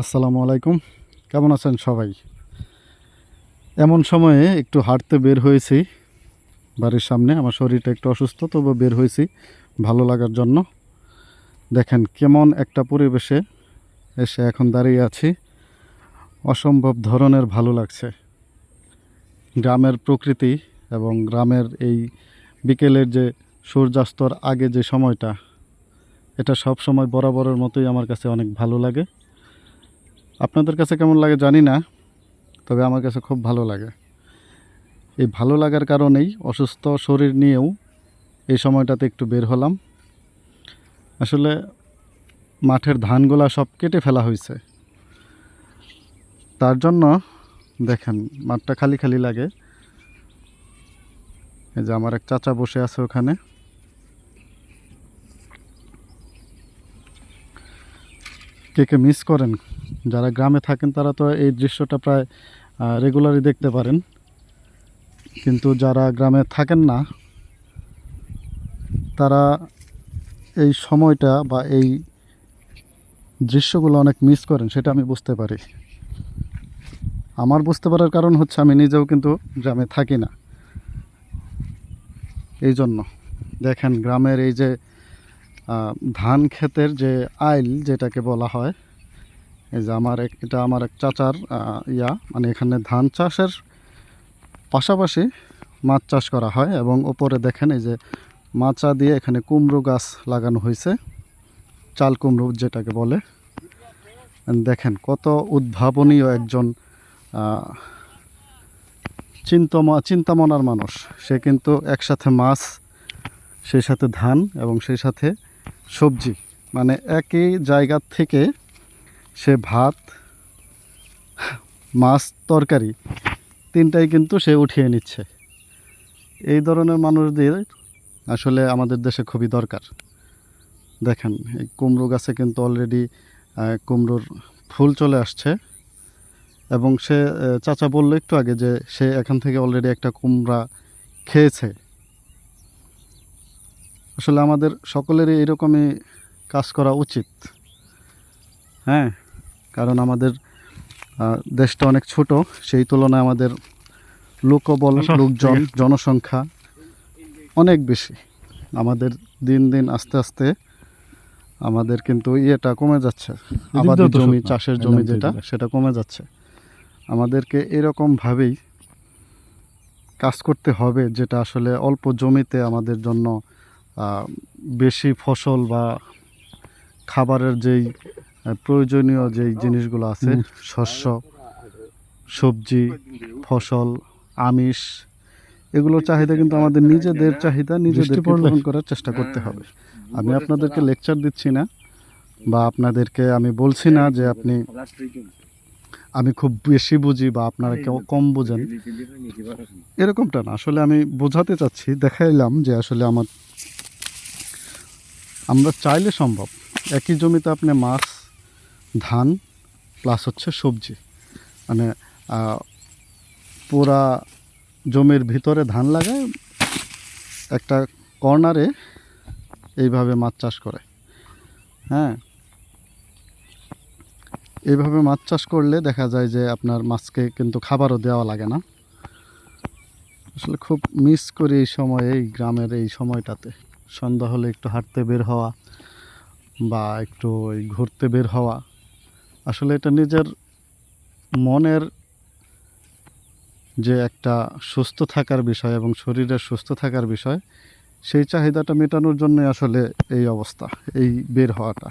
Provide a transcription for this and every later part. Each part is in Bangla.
আসসালামু আলাইকুম। কেমন আছেন সবাই? এমন সময়ে একটু হাঁটতে বের হয়েছি বাড়ির সামনে। আমার শরীরটা একটু অসুস্থ, তবু বের হয়েছি ভালো লাগার জন্য। দেখেন কেমন একটা পরিবেশে এসে এখন দাঁড়িয়ে আছি। অসম্ভব ধরনের ভালো লাগছে। গ্রামের প্রকৃতি এবং গ্রামের এই বিকেলের যে সূর্যাস্তর আগে যে সময়টা, এটা সব সময় বরাবরের মতোই আমার কাছে অনেক ভালো লাগে। আপনাদের কাছে কেমন লাগে জানি না, তবে আমার কাছে খুব ভালো লাগে। এই ভালো লাগার কারণেই অসুস্থ শরীর নিয়েও এই সময়টাতে একটু বের হলাম। আসলে মাঠের ধানগুলা সব কেটে ফেলা হয়েছে। তার জন্য দেখেন, মাঠটা খালি খালি লাগে। এই যে আমার এক চাচা বসে আছে ওখানে। কে কে মিস করেন? যারা গ্রামে থাকেন তারা তো এই দৃশ্যটা প্রায় রেগুলারই দেখতে পারেন। কিন্তু যারা গ্রামে থাকেন না, তারা এই সময়টা বা এই দৃশ্যগুলো অনেক মিস করেন, সেটা আমি বুঝতে পারি। আমার বুঝতে পারার কারণ হচ্ছে আমি নিজেও কিন্তু গ্রামে থাকি না। এই জন্য দেখেন গ্রামের এই যে ধান ক্ষেতের যে আইল, যেটাকে বলা হয় এই যে আমার এক এটা আমার এক চাচার ইয়া। মানে এখানে ধান চাষের পাশাপাশি মাছ চাষ করা হয় এবং ওপরে দেখেন এই যে মাচা দিয়ে এখানে কুমড়ো গাছ লাগানো হয়েছে, চাল কুমড়ো যেটাকে বলে। দেখেন কত উদ্ভাবনীয় একজন চিন্তমা চিন্তামনার মানুষ। সে কিন্তু একসাথে মাছ, সেই সাথে ধান এবং সেই সাথে সবজি। মানে একই জায়গা থেকে সে ভাত, মাছ, তরকারি তিনটাই কিন্তু সে উঠিয়ে নিচ্ছে। এই ধরনের মানুষদের আসলে আমাদের দেশে খুবই দরকার। দেখেন, এই কুমড়ো গাছে কিন্তু অলরেডি কুমড়োর ফুল চলে আসছে এবং সে চাচা বলল একটু আগে যে সে এখান থেকে অলরেডি একটা কুমড়া খেয়েছে। আসলে আমাদের সকলেরই এরকমই কাজ করা উচিত। হ্যাঁ? কারণ আমাদের দেশটা অনেক ছোট সেই তুলনায় আমাদের লোকবল লোকজন জনসংখ্যা অনেক বেশি। আমাদের দিন দিন আস্তে আস্তে আমাদের কিন্তু ইয়েটা কমে যাচ্ছে। আবাদি দিয়েও তো জমি চাষের জমি যেটা সেটা কমে যাচ্ছে। আমাদেরকে এরকমভাবেই কাজ করতে হবে যেটা আসলে অল্প জমিতে আমাদের জন্য বেশি ফসল বা খাবারের যেই প্রয়োজনীয় যেই জিনিসগুলো আছে শস্য সবজি ফসল আমিষ এগুলোর চাহিদা কিন্তু আমাদের নিজেদের চাহিদা নিজেদের? পূরণ করার চেষ্টা করতে হবে। আমি আপনাদেরকে লেকচার দিচ্ছি না বা আপনাদেরকে আমি বলছি না যে আপনি আমি খুব বেশি বুঝি বা আপনারা কেউ কম বোঝেন। এরকমটা না। আসলে আমি বোঝাতে চাচ্ছি দেখাইলাম যে আসলে আমার আমরা চাইলে সম্ভব। একই জমিতে আপনি মাছ ধান প্লাস হচ্ছে সবজি। মানে পুরা জমির ভিতরে ধান লাগায়, একটা কর্নারে এইভাবে মাছ চাষ করে। হ্যাঁ? এইভাবে মাছ চাষ করলে দেখা যায় যে আপনার মাছকে কিন্তু খাবারও দেওয়া লাগে না। আসলে খুব মিস করি এই সময়ে, এই গ্রামের এই সময়টাতে। সন্ধ্যা হলে একটু হাঁটতে বের হওয়া বা একটু ঘুরতে বের হওয়া। আসলে এটা নিজের মনের যে একটা সুস্থ থাকার বিষয় এবং শরীরের সুস্থ থাকার বিষয়, সেই চাহিদাটা মেটানোর জন্যই আসলে এই অবস্থা, এই বের হওয়াটা।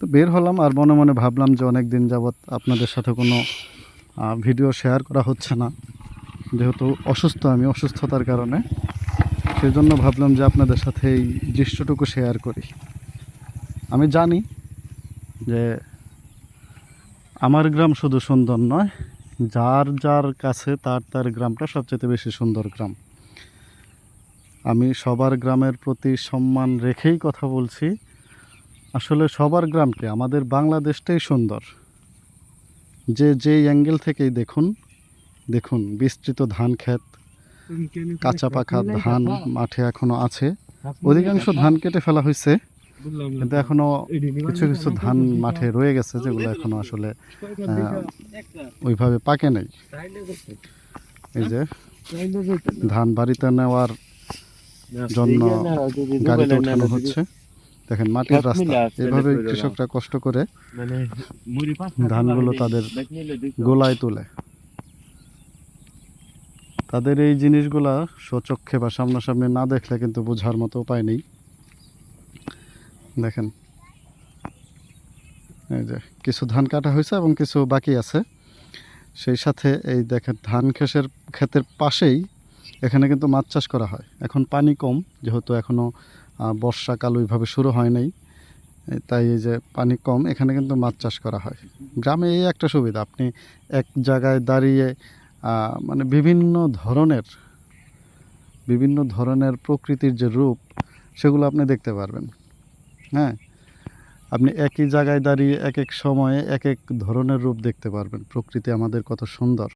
তো বের হলাম আর মনে মনে ভাবলাম যে অনেক দিন যাবৎ আপনাদের সাথে কোনো ভিডিও শেয়ার করা হচ্ছে না। যেহেতু অসুস্থ, আমি অসুস্থতার কারণে। সেই জন্য ভাবলাম যে আপনাদের সাথে এই দৃশ্যটুকু শেয়ার করি। আমি জানি যে আমার গ্রাম শুধু সুন্দর নয়, যার যার কাছে তার তার গ্রামটা সবচেয়ে বেশি সুন্দর গ্রাম। আমি সবার গ্রামের প্রতি সম্মান রেখেই কথা বলছি। আসলে সবার গ্রামকে, আমাদের বাংলাদেশটাই সুন্দর। যে যে অ্যাঙ্গেল থেকেই দেখুন দেখুন বিস্তৃত ধান ক্ষেত, কাঁচা পাকা ধান মাঠে এখনও আছে। অধিকাংশ ধান কেটে ফেলা হয়েছে কিন্তু এখনও কিছু কিছু ধান মাঠে রয়ে গেছে যেগুলো এখনও আসলে ওইভাবে পাকে নাই। এই যে ধান বাড়িতে নেওয়ার জন্য গাড়িতে উঠানো হচ্ছে। দেখেন মাটির রাস্তা। এভাবে কৃষকরা কষ্ট করে মানে ধানগুলো তাদের গোলায় তোলে। তাদের এই জিনিসগুলা স্বচক্ষে বা সামনাসামনি না দেখলে কিন্তু বোঝার মতো উপায় নেই। দেখেন। এই যে কিছু ধান কাটা হয়েছে এবং কিছু বাকি আছে। সেই সাথে এই দেখেন ধান খেসের ক্ষেতের পাশেই এখানে কিন্তু মাছ চাষ করা হয়। এখন পানি কম, যেহেতু এখনও বর্ষাকাল ওইভাবে শুরু হয় নাই। তাই এই যে পানি কম, এখানে কিন্তু মাছ চাষ করা হয়। গ্রামে এই একটা সুবিধা, আপনি এক জায়গায় দাঁড়িয়ে মানে বিভিন্ন ধরনের বিভিন্ন ধরনের প্রকৃতির যে রূপ, সেগুলো আপনি দেখতে পারবেন। হ্যাঁ। আপনি একই জায়গায় দাঁড়িয়ে এক এক সময়ে এক এক ধরনের রূপ দেখতে পারবেন। প্রকৃতি আমাদের কত সুন্দর।